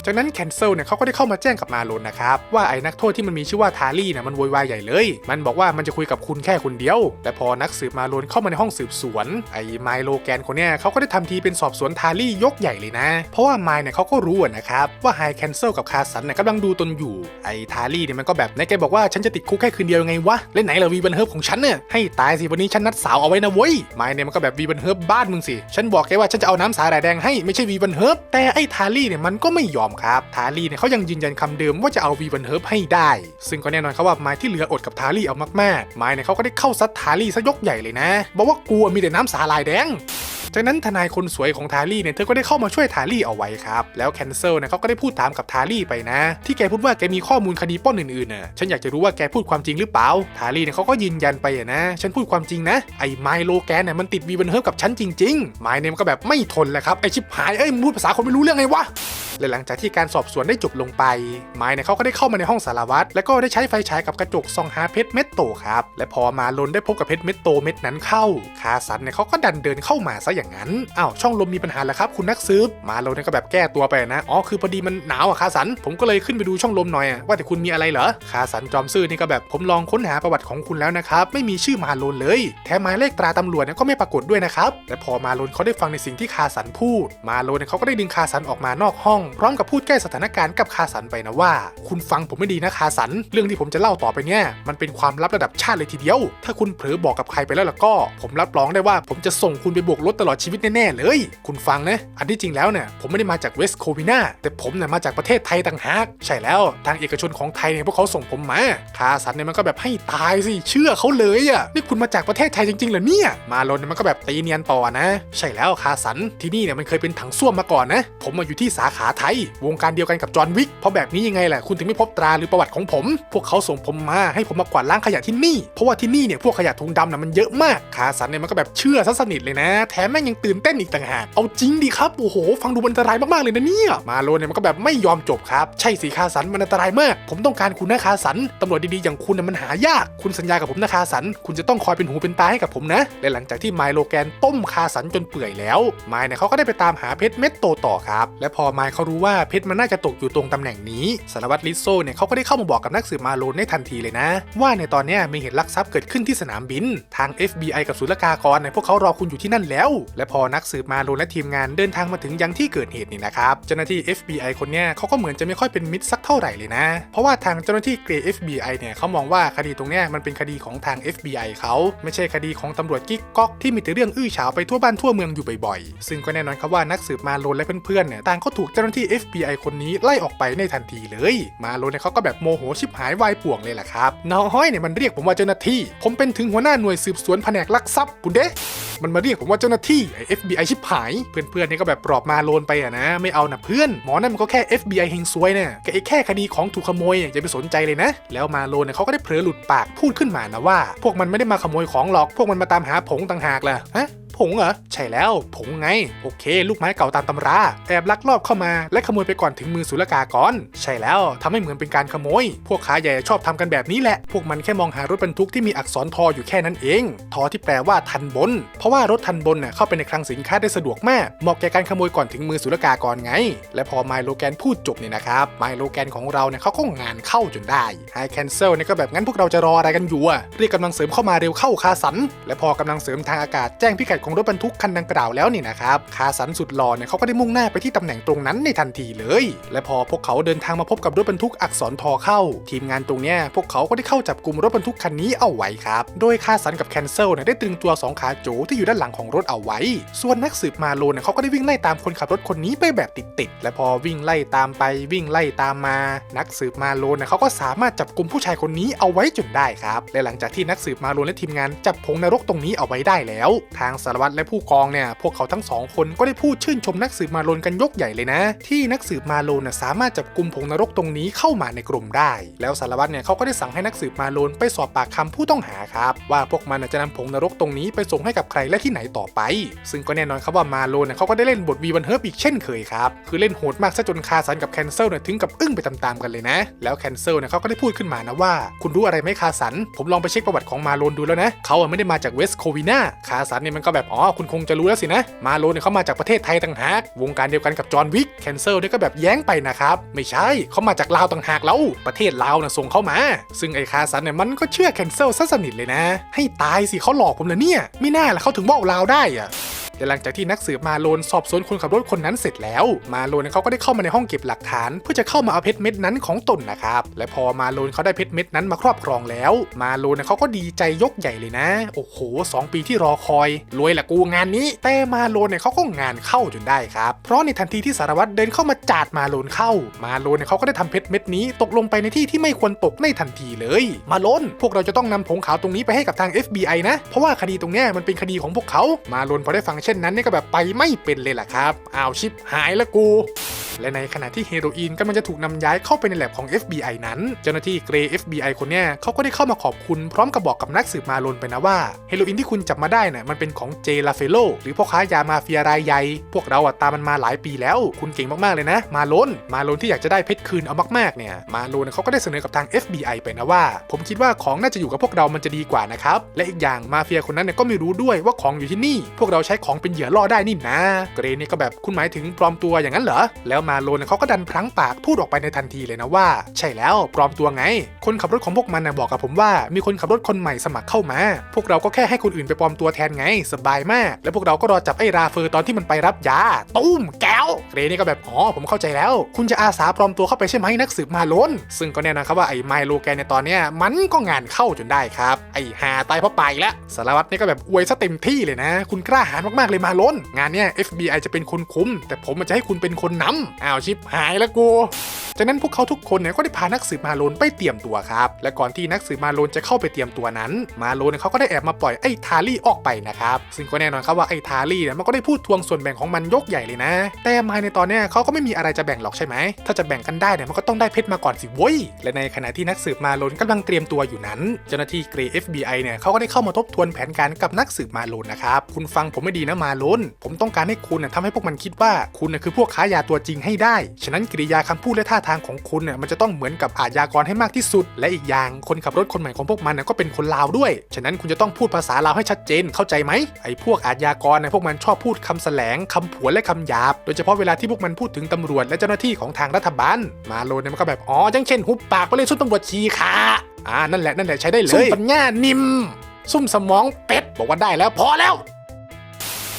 จากนั้นแคนเซิลเนี่ยเขาก็ได้เข้ามาแจ้งกับมาโลนนะครับ ว่าไอ้นักโทษที่มันมีชื่อว่าทารี่เนี่ยมันโวยวายใหญ่เลย มันบอกว่ามันจะคุยกับคุณแค่คนเดียว แต่พอนักสืบมาโลนเข้ามาในห้องสืบสวน ไอ้ไมโลแกนคนเนี้ยเขาก็ได้ทำทีเป็นสอบสวนทารี่ยกใหญ่เลยนะ เพราะว่าไมเนี่ยเขาก็รู้นะครับว่าไฮแคนเซิลกับคาสันเนี่ยกำลังดูตนอยู่ ไอ้ทารี่เนี่ยมันก็แบบไหนแกบอกว่าฉันจะติดคุกแค่คืนเดียวยังไงวะและไหนล่ะวีบันเฮิร์บของฉันเนี่ยให้ตายสิวันนี้ฉันนัดสาวเอาไว้นะเว้ยไมเนี่ยมันก็แบบวีบันเฮิร์บบ้านมึงสิฉันบอกแกว่าฉันจะเอาน้ำสาหร่ายแดงให้ไม่ใช่วีบันเฮิร์บแต่ไอ้ทารี่เนี่ยมันก็ไม่ยอมครับ ทารี่เนี่ยเขายังยืนยันคำเดิมว่าจะเอาวีบันเฮิร์บให้ได้ ซึ่งก็แน่นอนครับว่าไม้ที่เหลืออดกับทารี่เอามากๆ ไม้เนี่ยเขาก็ได้เข้าซัดทารี่ซะยกใหญ่เลยนะ บอกว่ากลัวมีแต่น้ำสาลายแดง จากนั้นทนายคนสวยของทารี่เนี่ยเธอก็ได้เข้ามาช่วยทารี่เอาไว้ครับแล้วแคนเซิลเนี่ยเขาก็ได้พูดถามกับทารี่ไปนะ ที่แกพูดว่าแกมีข้อมูลคดีป้อนอื่นๆน่ะฉันอยากจะรู้ว่าแกพูดความจริงหรือเปล่าทารี่เนี่ยเขาก็ยืนยันไปนะ ฉันพูดความจริงนะไอ้ไมโลแกนเนี่ยมันติดวีบันเฮิร์กับฉันจริงๆไมเนี่ยมันก็แบบไม่ทนแหละครับไอชิบหายเอ้ยมึงพูดภาษาคนไม่รู้เรื่องไงวะ และหลังจากที่การสอบสวนได้จบลงไป ไม้เนี่ยเขาก็ได้เข้ามาในห้องสารวัตรแล้วก็ได้ใช้ไฟฉายกับกระจกส่องหาเพชรเม็ดโตครับและพอมาลนได้พบกับเพชรเม็ดโตเม็ดนั้นเข้า คาสันเนี่ยเขาก็ดันเดินเข้ามาซะอย่างนั้นอ้าวช่องลมมีปัญหาแล้วครับคุณนักสืบมาลนเนี่ยก็แบบแก้ตัวไปนะอ๋อคือพอดีมันหนาวอะคาสัน ผมก็เลยขึ้นไปดูช่องลมหน่อยอว่าแต่คุณมีอะไรเหรอคาสันจอมซื่อนี่ก็แบบผมลองค้นหาประวัติของคุณแล้วนะครับไม่มีชื่อมาลนเลยแถมหมายเลขตราตำรวจเนี่ยก็ไม่ปรากฏด้วยนะครับและพอมาลนเขาได้ฟังในสิ่งที่คาสันพูด มาลนเนี่ยเขาก็ได้ดึงคาสันออกมานอกห้องพร้อมกับพูดแก้สถานการณ์กับคาสันไปนะว่า คุณฟังผมไม่ดีนะคาสัน เรื่องที่ผมจะเล่าต่อไปเนี่ยมันเป็นความลับระดับชาติเลยทีเดียว ถ้าคุณเผลอบอกกับใครไปแล้วล่ะก็ ผมรับรองได้ว่าผมจะส่งคุณไปบวกรถตลอดชีวิตแน่ๆเลย คุณฟังนะ อันที่จริงแล้วเนี่ยผมไม่ได้มาจากเวสต์โควินาแต่ผมเนี่ยมาจากประเทศไทยต่างหากใช่แล้วทางเอกชนของไทยเนี่ยพวกเขาส่งผมมาคาสันเนี่ยมันก็แบบให้ตายสิเชื่อเขาเลยอะนี่คุณมาจากประเทศไทยจริงๆเหรอเนี่ยมาลนเนี่ยมันก็แบบตีเนียนต่อนะ ใช่แล้วคาสันที่นี่เนี่ยมันเคยเป็นถังส้วมมาก่อนนะ ผมมาอยู่ที่สาขาไทย วงการเดียวกันกับจอห์นวิกเพราะแบบนี้ยังไงแหละคุณถึงไม่พบตราหรือประวัติของผม พวกเขาส่งผมมาให้ผมมากวาดล้างขยะที่นี่ เพราะว่าที่นี่เนี่ยพวกขยะถุงดำน่ะมันเยอะมากคาสันเนี่ยมันก็แบบเชื่อซะสนิทเลยนะ แถมแม่งยังตื่นเต้นอีกต่างหากเอาจริงดิครับโอ้โหฟังดูอันตรายมากๆเลยนะเนี่ยมาโลเนี่ยมันก็แบบไม่ยอมจบครับ ใช่สิคาสันมันอันตรายมาก ผมต้องการคุณนะคาสันตำรวจดีๆอย่างคุณน่ะมันหายาก คุณสัญญากับผมนะคาสัน คุณจะต้องคอยเป็นหูเป็นตาให้กับผมนะและหลังจากที่ไมโลแกนต้มคาสันจนเปื่อยแล้วไมเนี่ยเขาก็ได้ไปตามหาเพชรเม็ดโตต่อครับ และพอไมเขารู้ว่าเพชรมันน่าจะตกอยู่ตรงตำแหน่งนี้สารวัตรลิโซเนี่ยเขาก็ได้เข้ามาบอกกับนักสืบมาโลนในทันทีเลยนะ ว่าในตอนนี้มีเหตุลักทรัพย์เกิดขึ้นที่สนามบิน ทาง FBI กับศุลกากรเนี่ยพวกเขารอคุณอยู่ที่นั่นแล้ว และพอนักสืบมาโลนและทีมงานเดินทางมาถึงยังที่เกิดเหตุนี่นะครับเจ้าหน้าที่ FBI คนเนี้ยเขาก็เหมือนจะไม่ค่อยเป็นมิตรสักเท่าไหร่เลยนะ เพราะว่าทางเจ้าหน้าที่เกรย์ FBI เนี่ยเขามองว่าคดีตรงเนี้ยมันเป็นคดีของทาง FBI เขาไม่ใช่คดีของตำรวจกิ๊กก๊อกที่มีแต่เรื่องอื้อฉาวไปทั่วบ้านทั่วเมืองอยู่บ่อยๆ ซึ่งก็แน่นอนครับว่านักสืบมาโลนและเพื่อนๆเนี่ยต่างก็ถูกเจ้าหน้าที่ FBI คนนี้ไล่ออกไปในทันทีเลย มาโลนเนี่ยเขาก็แบบโมโหชิบหายวายป่วงเลยแหละครับน้องห้อยเนี่ยมันเรียกผมว่าเจ้าหน้าที่ ผมเป็นถึงหัวหน้าหน่วยสืบสวนแผนกลักทรัพย์ปุเดะมันมาเรียกผมว่าเจ้าหน้าที่ไอ้ FBI ชิบหาย เพื่อนๆนี่ก็แบบปลอบมาโลนไปอะนะ ไม่เอานะเพื่อน หมอนั่นมันก็แค่ FBI เฮงซวยเนี่ยแกไอ้แค่คดีของถูกขโมยอย่าไปสนใจเลยนะ แล้วมาโลนเนี่ยเขาก็ได้เผลอหลุดปากพูดขึ้นมานะว่า พวกมันไม่ได้มาขโมยของหรอก พวกมันมาตามหาผงต่างหากล่ะฮะ ผงเหรอ ใช่แล้ว ผงไง โอเค ลูกไม้เก่าตามตำรา แอบลักลอบเข้ามาและขโมยไปก่อนถึงมือศุลกากร ใช่แล้วทำให้เหมือนเป็นการขโมย พวกค้าใหญ่ชอบทำกันแบบนี้แหละ พวกมันแค่มองหารถบรรทุกที่มีอักษรทออยู่แค่นั้นเอง ทอที่แปลว่าทันบน เพราะว่ารถทันบนเน่ะเข้าไปในคลังสินค้าได้สะดวกมาก เหมาะแก่การขโมยก่อนถึงมือศุลกากรไง และพอไมโลแกนพูดจบเนี่ยนะครับ ไมโลแกนของเราเนี่ยเขาก็งานเข้าจนได้ไฮแคนเซิลเนี่ยก็แบบงั้นพวกเราจะรออะไรกันอยู่อะเรียกกำลังเสริมเข้ามาเร็วเข้าคาสัน และพอกำลังเสริมทางอากาศแจ้งพิกัดของรถบรรทุกคันดังกล่าวแล้วนี่นะครับ คาสันสุดหล่อเนี่ยเขาก็ได้มุ่งหน้าไปที่ตำแหน่งตรงนั้นในทันทีเลย และพอพวกเขาเดินทางมาพบกับรถบรรทุกอักษรทอเข้า ทีมงานตรงเนี้ยพวกเขาก็ได้เข้าจับกลุ่มรถบรรทุกคันนี้เอาไว้ครับ โดยคาสันกับแคนเซิลเนี่ยได้ตรึงตัวสองขาโจที่อยู่ด้านหลังของรถเอาไว้ ส่วนนักสืบมาโลเนี่ยเขาก็ได้วิ่งไล่ตามคนขับรถคนนี้ไปแบบติดๆและพอวิ่งไล่ตามไปวิ่งไล่ตามมา นักสืบมาโลเนี่ยเขาก็สามารถจับกลุ่มผู้ชายคนนี้เอาไว้จนได้ครับและหลังจากที่นักสืบมาโลและทีมงานจับผงนรกตรงนี้เอาไว้ได้แล้ว ทางสารวัตรและผู้กองเนี่ยพวกเขาทั้งสองคนก็ได้พูดชื่นชมนักสืบมาโลนกันยกใหญ่เลยนะ ที่นักสืบมาโลนสามารถจับกลุ่มผงนรกตรงนี้เข้ามาในกลุ่มได้ แล้วสารวัตรเนี่ยเขาก็ได้สั่งให้นักสืบมาโลนไปสอบปากคำผู้ต้องหาครับว่าพวกมันจะนำผงนรกตรงนี้ไปส่งให้กับใครและที่ไหนต่อไป ซึ่งก็แน่นอนครับว่ามาโลนเนี่ยเขาก็ได้เล่นบทวีวันเฮิร์บอีกเช่นเคยครับคือเล่นโหดมากซะจนคาสันกับแคนเซิลเนี่ยถึงกับอึ้งไปตามๆกันเลยนะ แล้วแคนเซิลเนี่ยเขาก็ได้พูดขึ้นมานะว่า คุณรู้อะไรไหมคาสัน ผมลองไปเช็คประวัติของมาโลนดูแล้วนะเขาไม่ได้มาจากเวสโควินาคาสันเนี่ยมันก็แบบอ๋อคุณคงจะรู้แล้วสินะ มาโลเนี่ยเขามาจากประเทศไทยต่างหากวงการเดียวกันกับจอห์นวิกแคนเซิลเนี่ยก็แบบแย้งไปนะครับ ไม่ใช่เขามาจากลาวต่างหากแล้วประเทศลาวน่ะส่งเข้ามา ซึ่งไอ้คาสันเนี่ยมันก็เชื่อแคนเซิลซะสนิทเลยนะ ให้ตายสิเขาหลอกผมเลยเนี่ยไม่น่าละเขาถึงว่าลาวได้อะ แต่หลังจากที่นักสืบมาโลนสอบสวนคนขับรถคนนั้นเสร็จแล้ว มาโลนเขาก็ได้เข้ามาในห้องเก็บหลักฐาน เพื่อจะเข้ามาเอาเพชรเม็ดนั้นของตนนะครับและพอมาโลนเขาได้เพชรเม็ดนั้นมาครอบครองแล้ว มาโลนเขาก็ดีใจยกใหญ่เลยนะ โอ้โหสองปีที่รอคอยรวยละกูงานนี้ แต่มาโลนเนี่ยเขาก็งานเข้าจนได้ครับเพราะในทันทีที่สารวัตรเดินเข้ามาจาดมาโลนเข้า มาโลนเนี่ยเขาก็ได้ทำเพชรเม็ดนี้ตกลงไปในที่ที่ไม่ควรตกในทันทีเลย มาโลนพวกเราจะต้องนำผงขาวตรงนี้ไปให้กับทาง FBI นะ เพราะว่าคดีตรงเนี้ยมันเป็นคดีของพวกเขามาโลนพอได้ฟังเช่นนั้นนี่ก็แบบไปไม่เป็นเลยล่ะครับอ้าวชิปหายแล้วกู และในขณะที่เฮโรอีนกำลังจะถูกนำย้ายเข้าไปในแลบของ FBI นั้น เจ้าหน้าที่เกรย์ FBI คนเนี้ยเขาก็ได้เข้ามาขอบคุณพร้อมกับบอกกับนักสืบมาลนไปนะว่าเฮโรอีนที่คุณจับมาได้น่ะมันเป็นของเจลาเฟโลหรือพ่อค้ายามาเฟียรายใหญ่พวกเราอะตามมันมาหลายปีแล้ว คุณเก่งมากๆเลยนะ มาลนมาลนที่อยากจะได้เพชรคืนเอามากๆเนี่ยมาลนเขาก็ได้เสนอกับทาง FBI ไปนะว่า ผมคิดว่าของน่าจะอยู่กับพวกเรามันจะดีกว่านะครับและอีกอย่างมาเฟียคนนั้นเนี่ยก็ไม่รู้ด้วยว่าของอยู่ที่นี่ พวกเราใช้ของเป็นเหยื่อล่อได้นี่นะ เกรย์นี่ก็แบบคุณหมายถึงปลอมตัวอย่างนั้นเหรอ แล้วมาโลนเขาก็ดันพลั้งปากพูดออกไปในทันทีเลยนะว่า ใช่แล้วปลอมตัวไง คนขับรถของพวกมันนะบอกกับผมว่า มีคนขับรถคนใหม่สมัครเข้ามา พวกเราก็แค่ให้คนอื่นไปปลอมตัวแทนไงสบายมาก แล้วพวกเราก็รอจับไอ้ราเฟอร์ตอนที่มันไปรับยาตุ้มแก้วเกรย์นี่ก็แบบอ๋อผมเข้าใจแล้ว คุณจะอาสาปลอมตัวเข้าไปใช่ไหมนักสืบมาโลนซึ่งก็แน่นอนครับว่าไอ้ไมโลแกนในตอนเนี้ยมันก็งานเข้าจนได้ครับไอ้หาตายเพราะไปแล้วสารวัตรนี่ก็แบบอวยซะเต็มที่เลยนะ คุณกล้าหาญมากากเลยมาล้น งานเนี้ย FBI จะเป็นคนคุมแต่ผมจะให้คุณเป็นคนนำอ้าวชิปหายแล้วกูจากนั้นพวกเขาทุกคนเนี่ยก็ได้พานักสืบมาโลนไปเตรียมตัวครับ และก่อนที่นักสืบมาโลนจะเข้าไปเตรียมตัวนั้น มาโลนเนี่ยเขาก็ได้แอบมาปล่อยไอ้ทารี่ออกไปนะครับ ซึ่งก็แน่นอนครับว่าไอ้ทารี่เนี่ยมันก็ได้พูดทวงส่วนแบ่งของมันยกใหญ่เลยนะ แต่ไมในตอนเนี้ยเขาก็ไม่มีอะไรจะแบ่งหรอกใช่ไหม ถ้าจะแบ่งกันได้เนี่ยมันก็ต้องได้เพชรมาก่อนสิเว้ย และในขณะที่นักสืบมาโลนกำลังเตรียมตัวอยู่นั้น เจ้าหน้าที่เกรย์ FBI เนี่ยเขาก็ได้เข้ามาทบทวนแผนการกับนักสืบมาโลนนะครับ คุณฟังผมไม่ดีนะมาโลนผมต้องการให้คุณน่ะทำให้พวกมันคิดว่าคุณน่ะคือพวกค้ายาตัวจริงให้ได้ ฉะนั้นกิริยาคำพูดและท่าทางของคุณเนี่ยมันจะต้องเหมือนกับอาชญากรให้มากที่สุด และอีกอย่างคนขับรถคนใหม่ของพวกมันน่ะก็เป็นคนลาวด้วย ฉะนั้นคุณจะต้องพูดภาษาลาวให้ชัดเจนเข้าใจไหมไอ้พวกอาชญากรเนี่ยพวกมันชอบพูดคำแสลงคำผวนและคำหยาบ โดยเฉพาะเวลาที่พวกมันพูดถึงตำรวจและเจ้าหน้าที่ของทางรัฐบาล มาโลเนี่ยมันก็แบบอ๋ออยังเช่นหุบปากไปเลยชุดตำรวจชีขาอ่านั่นแหละนั่นแหละใช้ได้เลยซุ่มปัญญานิมซุ่มสมองเป็ดบอกว่าได้แล้วพอแล้ว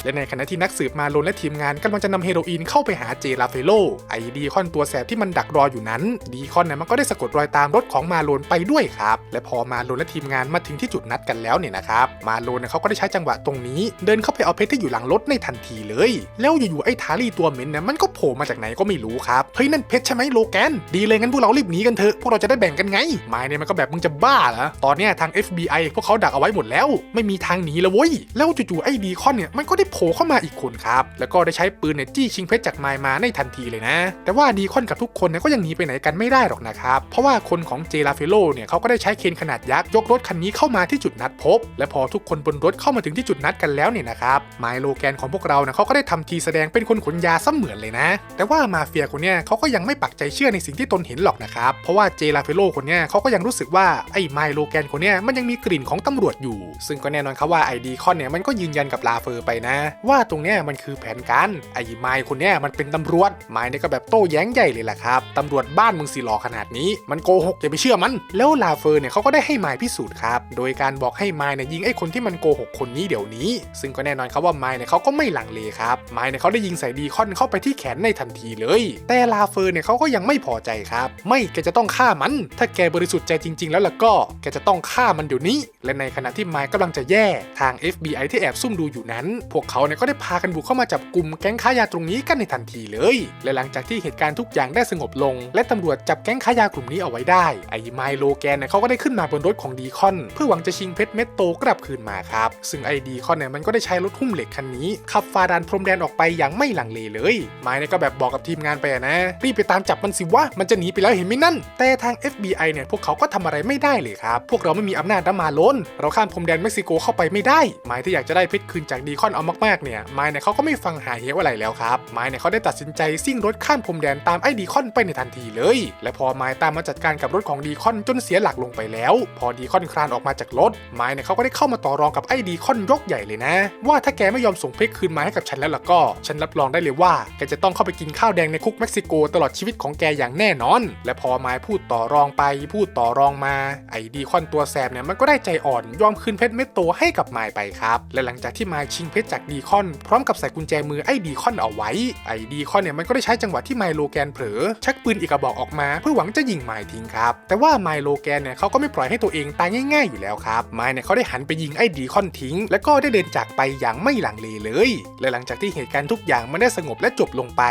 และในขณะที่นักสืบมาลนและทีมงานกำลังจะนำเฮโรอีนเข้าไปหาเจลาเฟโลไอดีคอนตัวแสบที่มันดักรออยู่นั้น ดีคอนเนี่ยมันก็ได้สะกดรอยตามรถของมาลนไปด้วยครับ และพอมาลนและทีมงานมาถึงที่จุดนัดกันแล้วเนี่ยนะครับมาลนเนี่ยเขาก็ได้ใช้จังหวะตรงนี้ เดินเข้าไปเอาเพชรที่อยู่หลังรถในทันทีเลย แล้วอยู่ๆไอ้ทารี่ตัวเหม็นเนี่ยมันก็โผล่มาจากไหนก็ไม่รู้ครับเฮ้ยนั่นเพชรใช่ไหมโลแกนดีเลยงั้นพวกเรารีบหนีกันเถอะพวกเราจะได้แบ่งกันไงไมายเนี่ยมันก็แบบมึงจะบ้าเหรอตอนเนี้ยทาง FBI พวกเขาดักเอาไว้หมดแล้ว ไม่มีทางหนีแล้วเว้ยแล้วจู่ๆไอ้ดีคอนเนี่ยมันก็ได้โผล่เข้ามาอีกคนครับ แล้วก็ได้ใช้ปืนเนี่ยจี้ชิงเพชรจากไมายมาในทันทีเลยนะ แต่ว่าดีคอนกับทุกคนเนี่ยก็ยังหนีไปไหนกันไม่ได้หรอกนะครับ เพราะว่าคนของเจลาเฟโลเนี่ยเขาก็ได้ใช้เคนขนาดยักษ์ยกรถคันนี้เข้ามาที่จุดนัดพบ และพอทุกคนบนรถเข้ามาถึงที่จุดนัดกันแล้วเนี่ยนะครับไมโลแกนของพวกเราเนี่ยเขาก็ได้ทำทีแสดงเป็นคนขนยาเสมือนเลยนะ แต่ว่ามาเฟียคนเนี้ยเขาก็ยังไม่ปักใจเชื่อในสิ่งที่ตนเห็นหรอกนะครับ เพราะว่าเจลาเฟโลคนเนี้ยเขาก็ยังรู้สึกว่าไอ้ไมโลแกนคนเนี้ยมันยังมีกลิ่นของตำรวจอยู่ ซึ่งก็แน่นอนครับว่าไอดีคอนเนี่ยมันก็ยืนยันกับลาเฟอร์ไปนะว่าตรงเนี้ยมันคือแผนการไอ้ไมคนเนี้ยมันเป็นตำรวจไมเนี่ยก็แบบโต้แย้งใหญ่เลยแหละครับตำรวจบ้านมึงสิหลอขนาดนี้ มันโกหกอย่าไปเชื่อมัน แล้วลาเฟอร์เนี่ยเขาก็ได้ให้ไมพิสูจน์ครับโดยการบอกให้ไมเนี่ยยิงไอ้คนที่มันโกหกคนนี้เดี๋ยวนี้ ซึ่งก็แน่นอนครับว่าไมเนี่ยเขาก็ไม่หลังเลครับไมเนี่ยเขาได้ยิงใส่ดีคอนเข้าไปที่แขนในทันทีเลย แต่ลาเฟอร์เนี่ยเขาก็ยังไม่พอใจครับ ไม่แกจะต้องฆ่ามัน ถ้าแกบริสุทธิ์ใจจริง ๆ แล้วล่ะก็แกจะต้องฆ่ามันเดี๋ยวนี้ และในขณะที่ไมค์กำลังจะแย่ทาง FBI ที่แอบซุ่มดูอยู่นั้น พวกเขาเนี่ยก็ได้พากันบุกเข้ามาจับกลุ่มแก๊งค้ายาตรงนี้กันในทันทีเลย และหลังจากที่เหตุการณ์ทุกอย่างได้สงบลง และตำรวจจับแก๊งค้ายากลุ่มนี้เอาไว้ได้ ไอ้ไมโลแกนเนี่ยเขาก็ได้ขึ้นมาบนรถของดีคอน เพื่อหวังจะชิงเพชรเม็ดโตกลับคืนมาครับ ซึ่งไอ้ดีคอนเนี่ยมันก็ได้ใช้รถหุ้มเหล็กคันนี้ขับฝ่าด่านพรมแดนออกไปอย่างไม่หลังเลเลยไมค์เนี่ยก็แบบบอกกับทีมงานไปนะรีบไปตามจับมันสิวะมันจะหนีไปแล้วเห็นไหมนั่น แต่ทาง FBI เนี่ยพวกเขาก็ทำอะไรไม่ได้เลยครับพวกเราไม่มีอำนาจนะมาโลนเราข้ามพรมแดนเม็กซิโกเข้าไปไม่ได้ไมที่อยากจะได้เพชรคืนจากดีคอนเอามามากๆเนี่ยไมค์เนี่ยเขาก็ไม่ฟังหาเหวอะไรแล้วครับไมค์เนี่ยเขาได้ตัดสินใจซิ่งรถข้ามพรมแดนตามไอ้ดีคอนไปในทันทีเลย และพอไมค์ตามมาจัดการกับรถของดีคอนจนเสียหลักลงไปแล้ว พอดีคอนคลานออกมาจากรถไมค์เนี่ยเขาก็ได้เข้ามาต่อรองกับไอ้ดีคอนยกใหญ่เลยนะ ว่าถ้าแกไม่ยอมส่งเพชรคืนมาให้กับฉันแล้วล่ะก็ ฉันรับรองได้เลยว่าแกจะต้องเข้าไปกินข้าวแดงในคุกเม็กซิโกตลอดชีวิตของแกอย่างแน่นอน และพอไมค์พูดต่อรองไปพูดต่อรองมาไอ้ดีคอนตัวแสบเนี่ยมันก็ได้ใจอ่อนยอมคืนเพชรเม็ดโตให้กับไมค์ไปครับและหลังจากที่ไมชิงเพชรจากดีคอนพร้อมกับใส่กุญแจมือไอ้ดีคอนเอาไว้ ไอ้ดีคอนเนี่ยมันก็ได้ใช้จังหวะที่ไมโลแกนเผลอ ชักปืนอีกกระบอกออกมา เพื่อหวังจะยิงไมทิ้งครับ แต่ว่าไมโลแกนเนี่ยเขาก็ไม่ปล่อยให้ตัวเองตายง่าย ๆอยู่แล้วครับไมค์เนี่ยเขาได้หันไปยิงไอ้ดีคอนทิ้ง แล้วก็ได้เดินจากไปอย่างไม่หลังเลเลย และหลังจากที่เหตุการณ์ทุกอย่างมันได้สงบและจบลงไป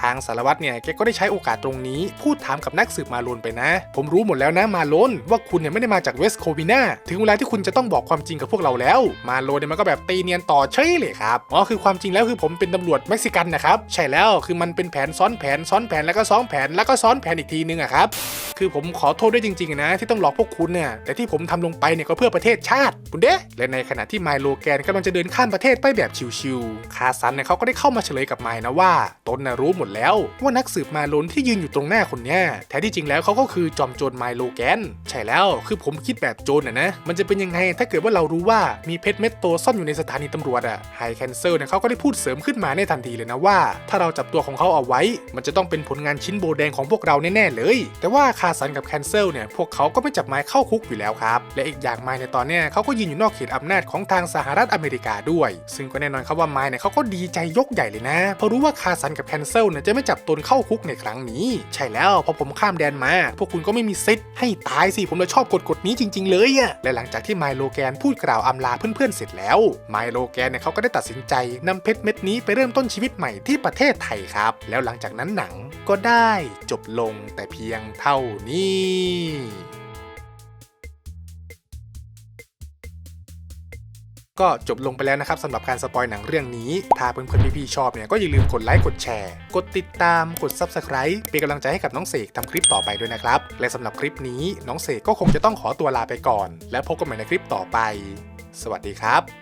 ทางสารวัตรเนี่ยแกก็ได้ใช้โอกาสตรงนี้ พูดถามกับนักสืบมาลนไปนะ ผมรู้หมดแล้วนะมาลนว่าคุณเนี่ยไม่ได้มาจากเวสโควินาถึงเวลาที่คุณจะต้องบอกความจริงกับพวกเราแล้ว มาโลนเนี่ยมันก็แบบตีเนียนต่อเฉยเลยครับอ๋อคือความจริงแล้วคือผมเป็นตำรวจเม็กซิกันนะครับใช่แล้วคือมันเป็นแผนซ้อนแผนซ้อนแผนแล้วก็ซ้อนแผนแล้วก็ซ้อนแผนอีกทีนึงอะครับคือผมขอโทษด้วยจริงๆนะที่ต้องหลอกพวกคุณเนี่ยแต่ที่ผมทำลงไปเนี่ยก็เพื่อประเทศชาติคุณเด้และในขณะที่ไมโลแกนกำลังจะเดินข้ามประเทศไปแบบชิวๆคาซันเนี่ยเขาก็ได้เข้ามาเฉลยกับไมนะว่าตนน่ะรู้หมดแล้วว่านักสืบมาโลนที่ยืนอยู่ตรงหน้าคนเนี้ยแท้ที่จริงแล้วเขาก็คือจอมโจรไมโลแกนใช่แล้วคือผมคิดแบบโจรน่ะนะมันจะเป็นยังไงถ้าเกิดว่าเรารู้ว่ามีเพชรเม็ดโตซ่อนอยู่ในสถานีตำรวจอะไฮแคนเซิลเนี่ยเขาก็ได้พูดเสริมขึ้นมาในทันทีเลยนะว่า ถ้าเราจับตัวของเขาเอาไว้ มันจะต้องเป็นผลงานชิ้นโบแดงของพวกเราแน่ๆเลย แต่ว่าคาซันกับแคนเซิลเนี่ยพวกเขาก็ไม่จับไม้เข้าคุกอยู่แล้วครับ และอีกอย่างไม้ในตอนเนี้ยเขาก็ยืนอยู่นอกเขตอำนาจของทางสหรัฐอเมริกาด้วย ซึ่งก็แน่นอนครับว่าไม้เนี่ยเขาก็ดีใจยกใหญ่เลยนะเพราะรู้ว่าคาซันกับแคนเซิลเนี่ยจะไม่จับตนเข้าคุกในครั้งนี้ ใช่แล้วพอผมข้ามแดนมา พวกคุณก็ไม่มีสิทธิ์ให้ตายสิผมเลยชอบกฎกฎนี้จริง ๆ เลยอะและหลังจากที่ไมโลแกนพูดกล่าวอำลาเพื่อนๆเสร็จแล้วไมโลแกนเนี่ยเขาก็ได้ตัดสินใจนำเพชรเม็ดนี้ไปเริ่มต้นชีวิตใหม่ที่ประเทศไทยครับ แล้วหลังจากนั้นหนังก็ได้จบลงแต่เพียงเท่านี้ก็จบลงไปแล้วนะครับสำหรับการสปอยหนังเรื่องนี้ ถ้าเพื่อนๆพี่ๆชอบเนี่ยก็อย่าลืมกดไลค์กดแชร์ กดติดตามกด Subscribe เป็นกำลังใจให้กับน้องเสกทำคลิปต่อไปด้วยนะครับ และสำหรับคลิปนี้น้องเสกก็คงจะต้องขอตัวลาไปก่อน แล้วพบกันใหม่ในคลิปต่อไป สวัสดีครับ